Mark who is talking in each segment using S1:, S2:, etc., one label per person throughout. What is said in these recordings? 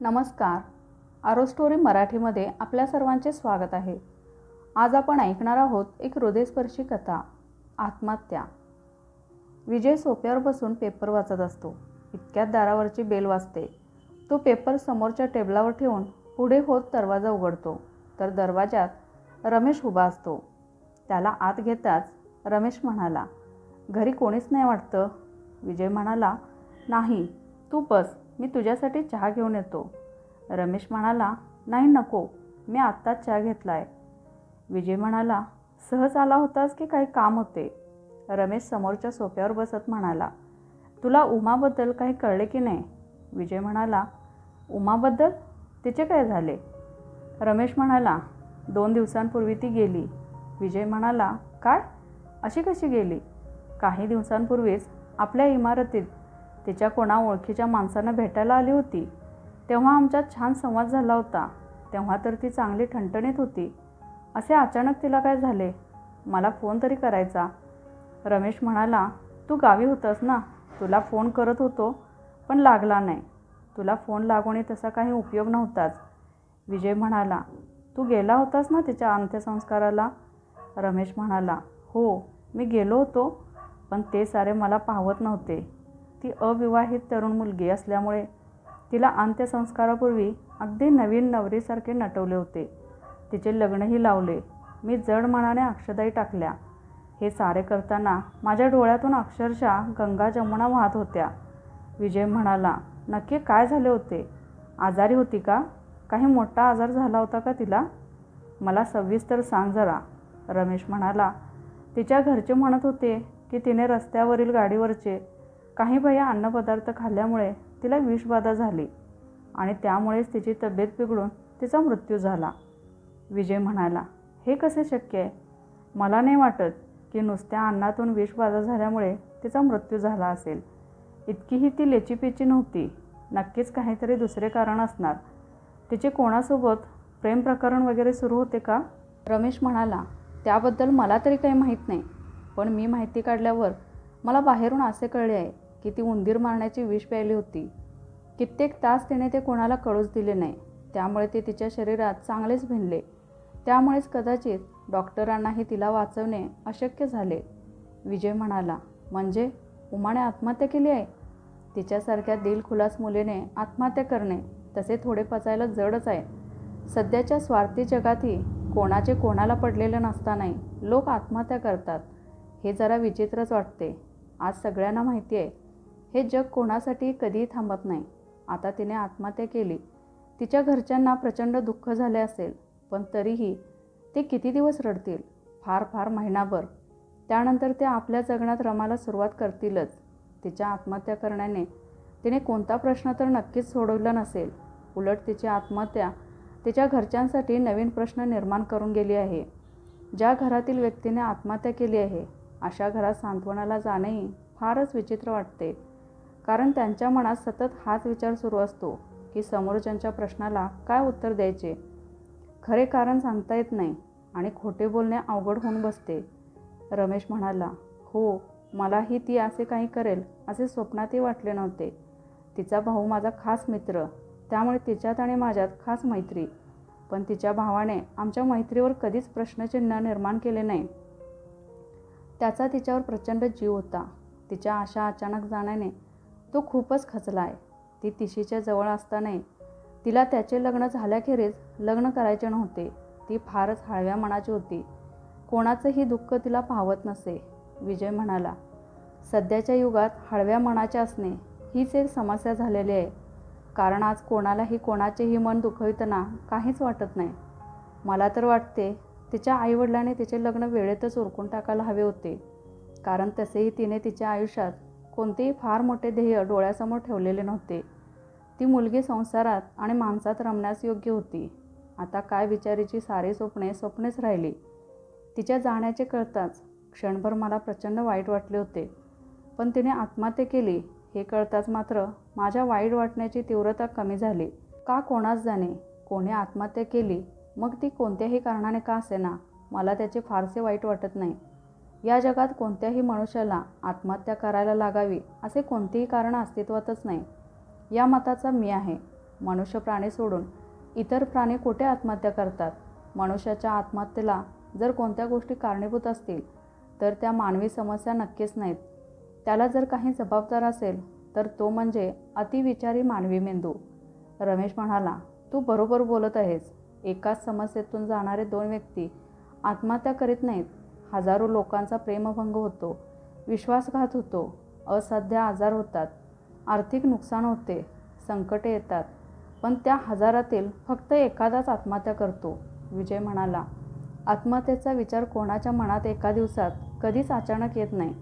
S1: नमस्कार. आरो स्टोरी मराठीमध्ये आपल्या सर्वांचे स्वागत आहे. आज आपण ऐकणार आहोत एक हृदयस्पर्शी कथा आत्महत्या. विजय सोप्यावर बसून पेपर वाचत असतो. इतक्यात दारावरची बेल वाजते. तो पेपर समोरच्या टेबलावर ठेवून पुढे होत दरवाजा उघडतो. तर दरवाजात रमेश उभा असतो. त्याला आत घेताच रमेश म्हणाला घरी कोणीच नाही वाटतं. विजय म्हणाला नाही तू बस. मी तुझ्यासाठी चहा घेऊन येतो. रमेश म्हणाला नाही नको. मी आत्ताच चहा घेतला आहे विजय म्हणाला सहज आला होतास की काही काम होते? रमेश समोरच्या सोफ्यावर बसत म्हणाला तुला उमाबद्दल काही कळले की नाही? विजय म्हणाला उमाबद्दल? तिचे काय झाले? रमेश म्हणाला दोन दिवसांपूर्वी ती गेली. विजय म्हणाला काय? अशी कशी गेली? काही दिवसांपूर्वीच आपल्या इमारतीत तिच्या कोणा ओळखीच्या माणसानं भेटायला आली होती. तेव्हा आमच्यात छान संवाद झाला होता. तेव्हा तर ती चांगली ठणठणीत होती. असे अचानक तिला काय झाले? मला फोन तरी करायचा. रमेश म्हणाला तू गावी होतास ना? तुला फोन करत होतो पण लागला नाही. तुला फोन लागूनही तसा काही उपयोग नव्हताच. विजय म्हणाला तू गेला होतास ना तिच्या अंत्यसंस्काराला? रमेश म्हणाला हो मी गेलो होतो पण ते सारे मला पाहवत नव्हते. ती अविवाहित तरुण मुलगी असल्यामुळे तिला अंत्यसंस्कारापूर्वी अगदी नवीन नवरीसारखे नटवले होते. तिचे लग्नही लावले. मी जड मनाने अक्षदाई टाकल्या. हे सारे करताना माझ्या डोळ्यातून अक्षरशः गंगा जमुना वाहत होत्या. विजय म्हणाला नक्की काय झाले होते? आजारी होती का? काही मोठा आजार झाला होता का तिला? मला सविस्तर सांग जरा. रमेश म्हणाला तिच्या घरचे म्हणत होते की तिने रस्त्यावरील गाडीवरचे काही बाया अन्नपदार्थ खाल्ल्यामुळे तिला विषबाधा झाली आणि त्यामुळेच तिची तब्येत बिघडून तिचा मृत्यू झाला. विजय म्हणाला हे कसे शक्य आहे? मला नाही वाटत की नुसत्या अन्नातून विषबाधा झाल्यामुळे तिचा मृत्यू झाला असेल. इतकीही ती लेचीपेची नव्हती. नक्कीच काहीतरी दुसरे कारण असणार. तिचे कोणासोबत प्रेम प्रकरण वगैरे सुरू होते का? रमेश म्हणाला त्याबद्दल मला तरी काही माहीत नाही. पण मी माहिती काढल्यावर मला बाहेरून असे कळले आहे की ती उंदीर मारण्याची विष प्यायली होती. कित्येक तास तिने ते कोणाला कळूच दिले नाही. त्यामुळे ते तिच्या शरीरात चांगलेच भिनले. त्यामुळेच कदाचित डॉक्टरांनाही तिला वाचवणे अशक्य झाले. विजय म्हणाला म्हणजे उमाने आत्महत्या केली आहे? तिच्यासारख्या दिलखुलास मुलीने आत्महत्या करणे तसे थोडे पचायला जडच आहे. सध्याच्या स्वार्थी जगातही कोणाचे कोणाला पडलेले नसतानाही लोक आत्महत्या करतात. हे जरा विचित्रच वाटते. आज सगळ्यांना माहिती आहे. हे जग कोणासाठी कधीही थांबत नाही. आता तिने आत्महत्या केली. तिच्या घरच्यांना प्रचंड दुःख झाले असेल पण तरीही ते किती दिवस रडतील? फार फार महिनाभर. त्यानंतर ते आपल्या जगण्यात रमायला सुरुवात करतीलच. तिच्या आत्महत्या करण्याने तिने कोणता प्रश्न तर नक्कीच सोडवला नसेल. उलट तिची आत्महत्या तिच्या घरच्यांसाठी नवीन प्रश्न निर्माण करून गेली आहे. ज्या घरातील व्यक्तीने आत्महत्या केली आहे अशा घरात सांत्वनाला जाणेही फारच विचित्र वाटते. कारण त्यांच्या मनात सतत हाच विचार सुरू असतो की समोरच्यांच्या प्रश्नाला काय उत्तर द्यायचे? खरे कारण सांगता येत नाही आणि खोटे बोलणे अवघड होऊन बसते. रमेश म्हणाला हो मलाही ती असे काही करेल असे स्वप्नातही वाटले नव्हते. तिचा भाऊ माझा खास मित्र त्यामुळे तिच्यात आणि माझ्यात खास मैत्री. पण तिच्या भावाने आमच्या मैत्रीवर कधीच प्रश्नचिन्ह निर्माण केले नाही. त्याचा तिच्यावर प्रचंड जीव होता. तिच्या आशा अचानक जाण्याने तो खूपच खचला आहे. ती तिशीच्या जवळ असतानाही तिला त्याचे लग्न झाल्याखेरीज लग्न करायचे नव्हते. ती फारच हळव्या मनाची होती. कोणाचंही दुःख तिला पाहवत नसे विजय म्हणाला. सध्याच्या युगात हळव्या मनाचे असणे हीच एक समस्या झालेली आहे. कारण आज कोणालाही कोणाचेही मन दुखविताना काहीच वाटत नाही. मला तर वाटते तिच्या आईवडिलांनी तिचे लग्न वेळेतच उरकून टाकायला हवे होते. कारण तसेही तिने तिच्या आयुष्यात कोणतेही फार मोठे ध्येय डोळ्यासमोर ठेवलेले नव्हते. ती मुलगी संसारात आणि माणसात रमण्यास योग्य होती. आता काय विचारीची सारी स्वप्ने स्वप्नेच राहिली. तिच्या जाण्याचे कळताच क्षणभर मला प्रचंड वाईट वाटले होते. पण तिने आत्महत्या केली. हे कळताच मात्र माझ्या वाईट वाटण्याची तीव्रता कमी झाली. का कोणाच जाणे? कोणी आत्महत्या केली? मग ती कोणत्याही कारणाने का असेना? मला त्याचे फारसे वाईट वाटत नाही. या जगात कोणत्याही मनुष्याला आत्महत्या करायला लागावी असे कोणतेही कारण अस्तित्वातच नाही. या मताचा मी आहे. मनुष्य प्राणी सोडून इतर प्राणी कुठे आत्महत्या करतात? मनुष्याच्या आत्महत्येला जर कोणत्या गोष्टी कारणीभूत असतील तर त्या मानवी समस्या नक्कीच नाहीत. त्याला जर काही जबाबदार असेल तर तो म्हणजे अतिविचारी मानवी मेंदू. रमेश म्हणाला तू बरोबर बोलत आहेस. एकाच समस्येतून जाणारे दोन व्यक्ती आत्महत्या करीत नाहीत. हजारो लोकांचा प्रेमभंग होतो विश्वासघात होतो असाध्य आजार होतात आर्थिक नुकसान होते संकटे येतात पण त्या हजारातील फक्त एखादाच आत्महत्या करतो विजय म्हणाला. आत्महत्येचा विचार कोणाच्या मनात एका दिवसात कधीच अचानक येत नाही.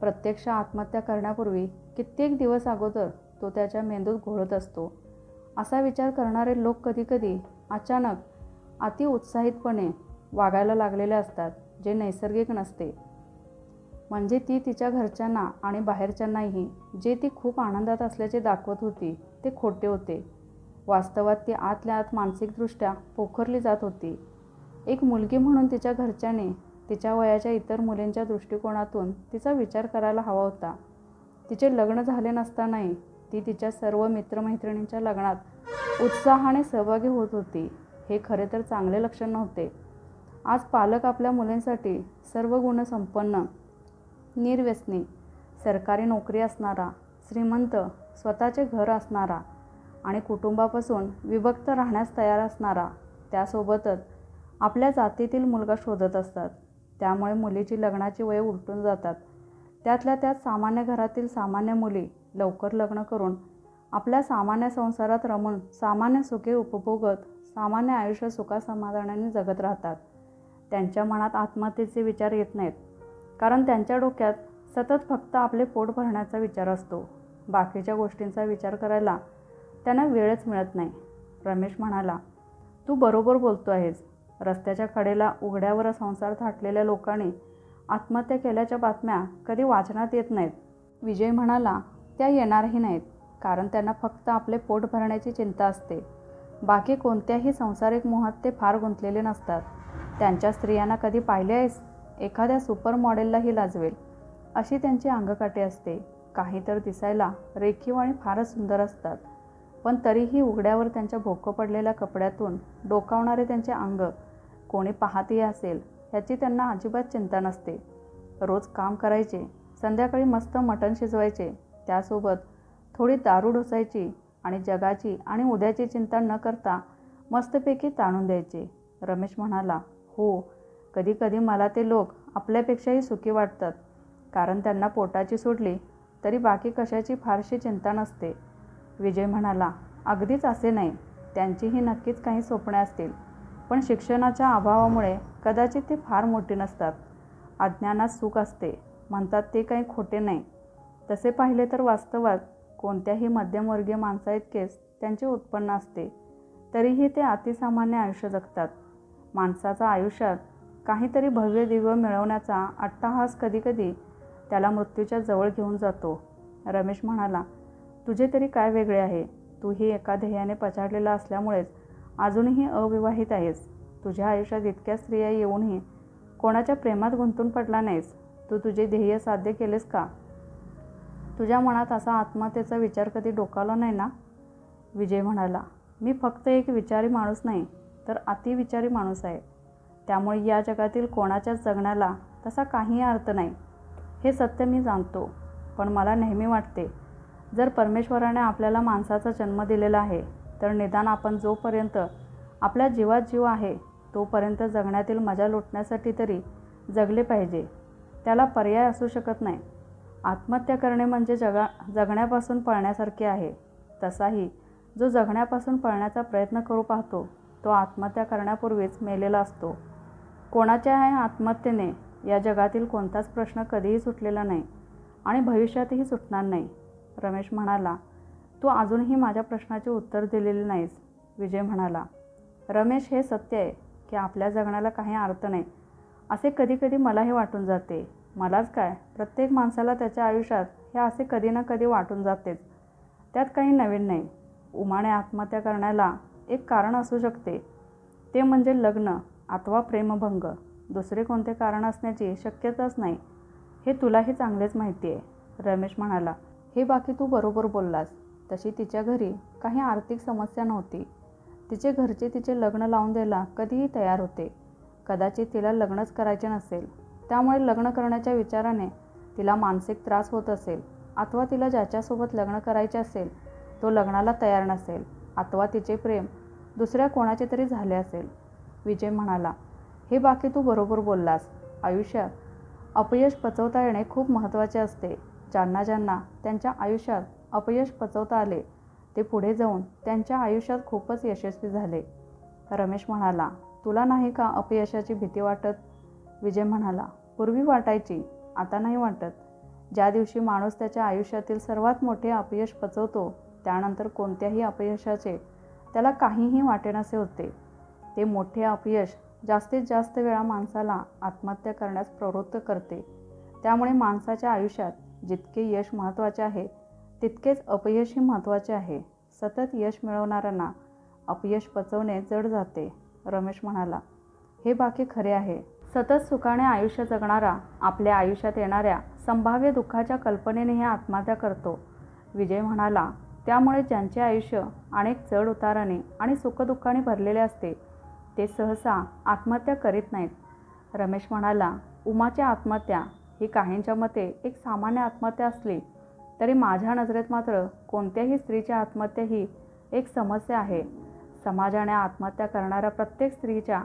S1: प्रत्यक्ष आत्महत्या करण्यापूर्वी कित्येक दिवस अगोदर तो त्याच्या मेंदूत घोळत असतो. असा विचार करणारे लोक कधीकधी अचानक अति उत्साहितपणे वागायला लागलेले असतात. जे नैसर्गिक नसते. म्हणजे ती तिच्या घरच्यांना आणि बाहेरच्यांनाही जे ती खूप आनंदात असल्याचे दाखवत होती ते खोटे होते. वास्तवात ती आतल्या आत मानसिकदृष्ट्या पोखरली जात होती. एक मुलगी म्हणून तिच्या घरच्याने तिच्या वयाच्या इतर मुलींच्या दृष्टिकोनातून तिचा विचार करायला हवा होता. तिचे लग्न झाले नसतानाही ती तिच्या सर्व मित्रमैत्रिणींच्या लग्नात उत्साहाने सहभागी होत होती. हे खरे तर चांगले लक्षण नव्हते. आज पालक आपल्या मुलींसाठी सर्व गुणसंपन्न निर्व्यसनी सरकारी नोकरी असणारा श्रीमंत स्वतःचे घर असणारा आणि कुटुंबापासून विभक्त राहण्यास तयार असणारा त्यासोबतच आपल्या जातीतील मुलगा शोधत असतात. त्यामुळे मुलीची लग्नाची वय उलटून जातात. त्यातल्या त्यात सामान्य घरातील सामान्य मुली लवकर लग्न करून आपल्या सामान्य संसारात रमून सामान्य सुखे उपभोगत सामान्य आयुष्य सुखासमाधानाने जगत राहतात. त्यांच्या मनात आत्महत्येचे विचार येत नाहीत. कारण त्यांच्या डोक्यात सतत फक्त आपले पोट भरण्याचा विचार असतो. बाकीच्या गोष्टींचा विचार करायला त्यांना वेळच मिळत नाही. रमेश म्हणाला तू बरोबर बोलतो आहेस. रस्त्याच्या कडेला उघड्यावर संसार थाटलेल्या लोकांनी आत्महत्या केल्याच्या बातम्या कधी वाचनात येत नाहीत. विजय म्हणाला त्या येणारही नाहीत. कारण त्यांना फक्त आपले पोट भरण्याची चिंता असते. बाकी कोणत्याही संसारिक मोहात ते फार गुंतलेले नसतात. त्यांच्या स्त्रियांना कधी पाहिले आहेस? एखाद्या सुपर मॉडेललाही लाजवेल. अशी त्यांची अंगकाठी असते. काही तर दिसायला रेखीव आणि फारच सुंदर असतात. पण तरीही उघड्यावर त्यांच्या भोकं पडलेल्या कपड्यातून डोकावणारे त्यांचे अंग कोणी पाहतही असेल ह्याची त्यांना अजिबात चिंता नसते. रोज काम करायचे संध्याकाळी मस्त मटण शिजवायचे त्यासोबत थोडी दारू ढोसायची आणि जगाची आणि उद्याची चिंता न करता मस्तपैकी ताणून द्यायचे. रमेश म्हणाला हो कधीकधी मला ते लोक आपल्यापेक्षाही सुखी वाटतात. कारण त्यांना पोटाची सोडली तरी बाकी कशाची फारशी चिंता नसते. विजय म्हणाला अगदीच असे नाही. त्यांचीही नक्कीच काही स्वप्ने असतील. पण शिक्षणाच्या अभावामुळे कदाचित ते फार मोठी नसतात. अज्ञानात सुख असते. म्हणतात ते काही खोटे नाही. तसे पाहिले तर वास्तवात कोणत्याही मध्यमवर्गीय माणसाइतकेच त्यांचे उत्पन्न असते. तरीही ते अतिसामान्य आयुष्य जगतात. माणसाचा आयुष्यात काहीतरी भव्य दिव्य मिळवण्याचा अट्टाहास कधीकधी त्याला मृत्यूच्या जवळ घेऊन जातो. रमेश म्हणाला तुझे तरी काय वेगळे आहे? तूही एका ध्येयाने पछाडलेला असल्यामुळेच अजूनही अविवाहित आहेस. तुझ्या आयुष्यात इतक्या स्त्रिया येऊनही कोणाच्या प्रेमात गुंतून पडला नाहीस. तू तुझे ध्येय साध्य केलेस का? तुझ्या मनात असा आत्महत्येचा विचार कधी डोकावला नाही ना? विजय म्हणाला मी फक्त एक विचारी माणूस नाही. तर अतिविचारी माणूस आहे. त्यामुळे या जगातील कोणाच्याच जगण्याला तसा काही अर्थ नाही. हे सत्य मी जाणतो. पण मला नेहमी वाटते जर परमेश्वराने आपल्याला माणसाचा जन्म दिलेला आहे तर निदान आपण जोपर्यंत आपल्या जीवात जीव आहे तोपर्यंत जगण्यातील मजा लुटण्यासाठी तरी जगले पाहिजे. त्याला पर्याय असू शकत नाही. आत्महत्या करणे म्हणजे जगा जगण्यापासून पळण्यासारखे आहे. तसाही जो जगण्यापासून पळण्याचा प्रयत्न करू पाहतो तो आत्महत्या करण्यापूर्वीच मेलेला असतो. कोणाच्याही आत्महत्येने या जगातील कोणताच प्रश्न कधीही सुटलेला नाही आणि भविष्यातही सुटणार नाही. रमेश म्हणाला तू अजूनही माझ्या प्रश्नाचे उत्तर दिलेले नाहीस विजय म्हणाला. रमेश हे सत्य आहे की आपल्या जगण्याला काही अर्थ नाही. असे कधीकधी मलाही वाटून जाते. मलाच काय? प्रत्येक माणसाला त्याच्या आयुष्यात हे असे कधी ना कधी वाटून जातेच. त्यात काही नवीन नाही. उमाने आत्महत्या करण्याला एक कारण असू शकते. ते म्हणजे लग्न अथवा प्रेमभंग. दुसरे कोणते कारण असण्याची शक्यताच नाही. हे तुलाही चांगलेच माहिती आहे रमेश म्हणाला. हे बाकी तू बरोबर बोललास. तशी तिच्या घरी काही आर्थिक समस्या नव्हती. तिचे घरचे तिचे लग्न लावून द्यायला कधीही तयार होते. कदाचित तिला लग्नच करायचे नसेल. त्यामुळे लग्न करण्याच्या विचाराने तिला मानसिक त्रास होत असेल. अथवा तिला ज्याच्यासोबत लग्न करायचे असेल तो लग्नाला तयार नसेल. अथवा तिचे प्रेम दुसऱ्या कोणाचे तरी झाले असेल. विजय म्हणाला हे बाकी तू बरोबर बोललास. आयुष्यात अपयश पचवता येणे खूप महत्त्वाचे असते. ज्यांना ज्यांना त्यांच्या आयुष्यात अपयश पचवता आले ते पुढे जाऊन त्यांच्या आयुष्यात खूपच यशस्वी झाले. रमेश म्हणाला तुला नाही का अपयशाची भीती वाटत? विजय म्हणाला पूर्वी वाटायची आता नाही वाटत. ज्या दिवशी माणूस त्याच्या आयुष्यातील सर्वात मोठे अपयश पचवतो त्यानंतर कोणत्याही अपयशाचे त्याला काहीही वाटेनासे होते. ते मोठे अपयश जास्तीत जास्त वेळा माणसाला आत्महत्या करण्यास प्रवृत्त करते. त्यामुळे माणसाच्या आयुष्यात जितके यश महत्त्वाचे आहे तितकेच अपयशही महत्त्वाचे आहे. सतत यश मिळवणाऱ्यांना अपयश पचवणे जड जाते रमेश म्हणाला. हे बाकी खरे आहे. सतत सुखाने आयुष्य जगणारा आपल्या आयुष्यात येणाऱ्या संभाव्य दुःखाच्या कल्पनेनेही आत्महत्या करतो. विजय म्हणाला त्यामुळे ज्यांचे आयुष्य अनेक चढ उताराने आणि सुखदुःखाने भरलेले असते ते सहसा आत्महत्या करीत नाहीत. रमेश म्हणाला उमाची आत्महत्या ही काहींच्या मते एक सामान्य आत्महत्या असली तरी माझ्या नजरेत मात्र कोणत्याही स्त्रीची आत्महत्या ही एक समस्या आहे. समाजाने आत्महत्या करणाऱ्या प्रत्येक स्त्रीच्या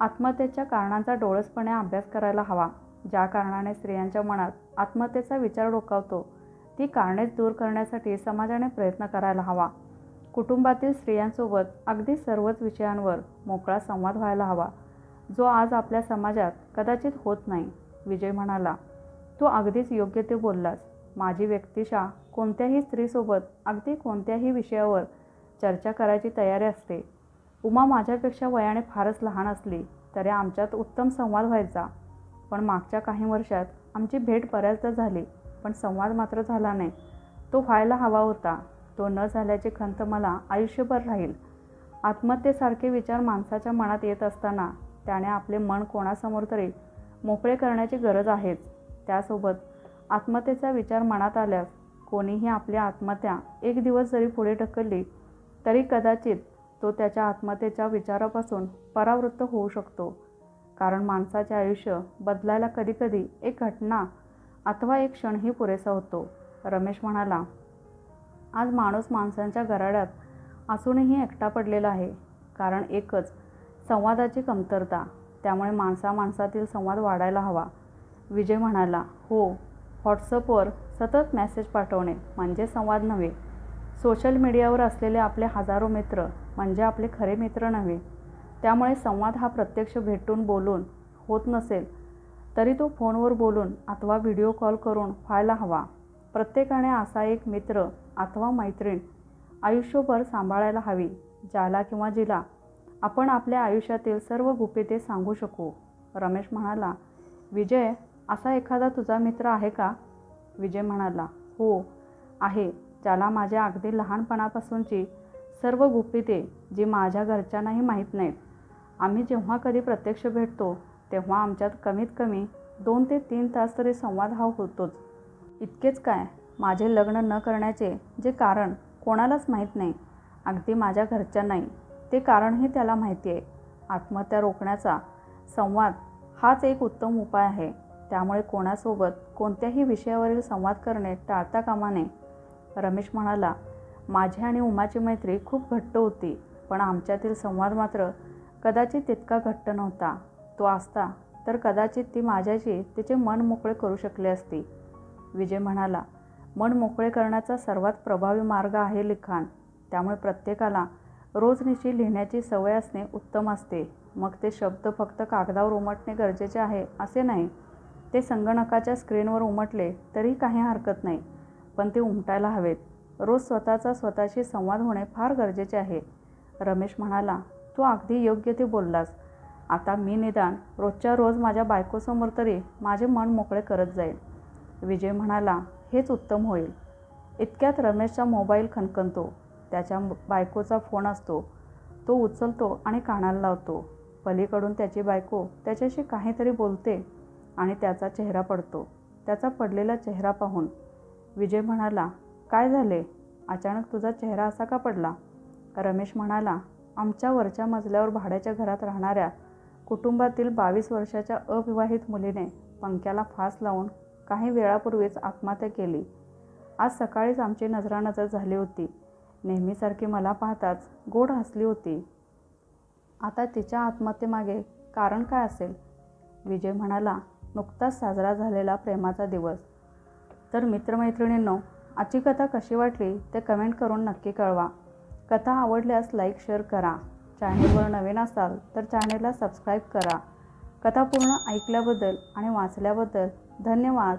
S1: आत्महत्येच्या कारणांचा डोळसपणे अभ्यास करायला हवा ज्या कारणाने स्त्रियांच्या मनात आत्महत्येचा विचार डोकावतो ती कारणेच दूर करण्यासाठी समाजाने प्रयत्न करायला हवा. कुटुंबातील स्त्रियांसोबत अगदी सर्वच विषयांवर मोकळा संवाद व्हायला हवा. जो आज आपल्या समाजात कदाचित होत नाही विजय म्हणाला. तू अगदीच योग्य ते बोललास. माझी व्यक्तिशा कोणत्याही स्त्रीसोबत अगदी कोणत्याही विषयावर चर्चा करायची तयारी असते. उमा माझ्यापेक्षा वयाने फारच लहान असली तरी आमच्यात उत्तम संवाद व्हायचा. पण मागच्या काही वर्षात आमची भेट बऱ्याचदा झाली. पण संवाद मात्र झाला नाही. तो व्हायला हवा होता. तो न झाल्याची खंत मला आयुष्यभर राहील. आत्महत्येसारखे विचार माणसाच्या मनात येत असताना त्याने आपले मन कोणासमोर तरी मोकळे करण्याची गरज आहेच. त्यासोबत आत्महत्येचा विचार मनात आल्यास कोणीही आपली आत्महत्या एक दिवस जरी पुढे ढकलली तरी कदाचित तो त्याच्या आत्महत्येच्या विचारापासून परावृत्त होऊ शकतो. कारण माणसाचे आयुष्य बदलायला कधीकधी एक घटना अथवा एक क्षणही पुरेसा होतो. रमेश म्हणाला आज माणूस माणसांच्या गराड्यात असूनही एकटा पडलेला आहे. कारण एकच संवादाची कमतरता. त्यामुळे माणसा माणसातील संवाद वाढायला हवा. विजय म्हणाला हो व्हॉट्सअपवर सतत मेसेज पाठवणे म्हणजे संवाद नव्हे. सोशल मीडियावर असलेले आपले हजारो मित्र म्हणजे आपले खरे मित्र नव्हे. त्यामुळे संवाद हा प्रत्यक्ष भेटून बोलून होत नसेल तरी तो फोनवर बोलून अथवा व्हिडिओ कॉल करून व्हायला हवा. प्रत्येकाने असा एक मित्र अथवा मैत्रीण आयुष्यभर सांभाळायला हवी ज्याला किंवा जिला आपण आपल्या आयुष्यातील सर्व गुपिते सांगू शकू. रमेश म्हणाला विजय असा एखादा तुझा मित्र आहे का? विजय म्हणाला हो आहे. ज्याला माझ्या अगदी लहानपणापासूनची सर्व गुपिते जी माझ्या घरच्यांनाही माहीत नाहीत. आम्ही जेव्हा कधी प्रत्यक्ष भेटतो तेव्हा आमच्यात कमीत कमी दोन ते तीन तास तरी संवाद हा होतोच. इतकेच काय माझे लग्न न करण्याचे जे कारण कोणालाच माहीत नाही अगदी माझ्या घरच्यांनाही ते कारणही त्याला माहिती आहे. आत्महत्या रोखण्याचा संवाद हाच एक उत्तम उपाय आहे. त्यामुळे कोणासोबत कोणत्याही विषयावरील संवाद करणे टाळता कामा नये. रमेश म्हणाला माझी आणि उमाची मैत्री खूप घट्ट होती पण आमच्यातील संवाद मात्र कदाचित तितका घट्ट नव्हता. तो असता तर कदाचित ती माझ्याशी तिचे मन मोकळे करू शकले असती. विजय म्हणाला मन मोकळे करण्याचा सर्वात प्रभावी मार्ग आहे लिखाण. त्यामुळे प्रत्येकाला रोजनिशी लिहिण्याची सवय असणे उत्तम असते. मग ते शब्द फक्त कागदावर उमटणे गरजेचे आहे असे नाही. ते संगणकाच्या स्क्रीनवर उमटले तरी काही हरकत नाही पण ते उमटायला हवेत. रोज स्वतःचा स्वतःशी संवाद होणे फार गरजेचे आहे. रमेश म्हणाला तू अगदी योग्य ते बोललास. आता मी निदान रोजच्या रोज माझ्या बायकोसमोर तरी माझे मन मोकळे करत जाईल विजय म्हणाला हेच उत्तम होईल. इतक्यात रमेशचा मोबाईल खणखणतो. त्याच्या बायकोचा फोन असतो. तो उचलतो आणि कानाला लावतो. पलीकडून त्याची बायको त्याच्याशी काहीतरी बोलते आणि त्याचा चेहरा पडतो. त्याचा पडलेला चेहरा पाहून विजय म्हणाला काय झाले? अचानक तुझा चेहरा असा का पडला? रमेश म्हणाला आमच्या वरच्या मजल्यावर भाड्याच्या घरात राहणाऱ्या कुटुंबातील बावीस वर्षाच्या अविवाहित मुलीने पंख्याला फास लावून काही वेळापूर्वीच आत्महत्या केली. आज सकाळीच आमची नजरानजर झाली होती. नेहमीसारखी मला पाहताच गोड हसली होती. आता तिच्या आत्महत्येमागे कारण काय असेल? विजय म्हणाला नुकताच साजरा झालेला प्रेमाचा दिवस. तर मित्रमैत्रिणींनो आजची कथा कशी वाटली ते कमेंट करून नक्की कळवा. कथा आवडल्यास लाईक शेअर करा. चॅनेलवर नवीन असाल तर चॅनेलला सबस्क्राईब करा. कथा पूर्ण ऐकल्याबद्दल आणि वाचल्याबद्दल धन्यवाद.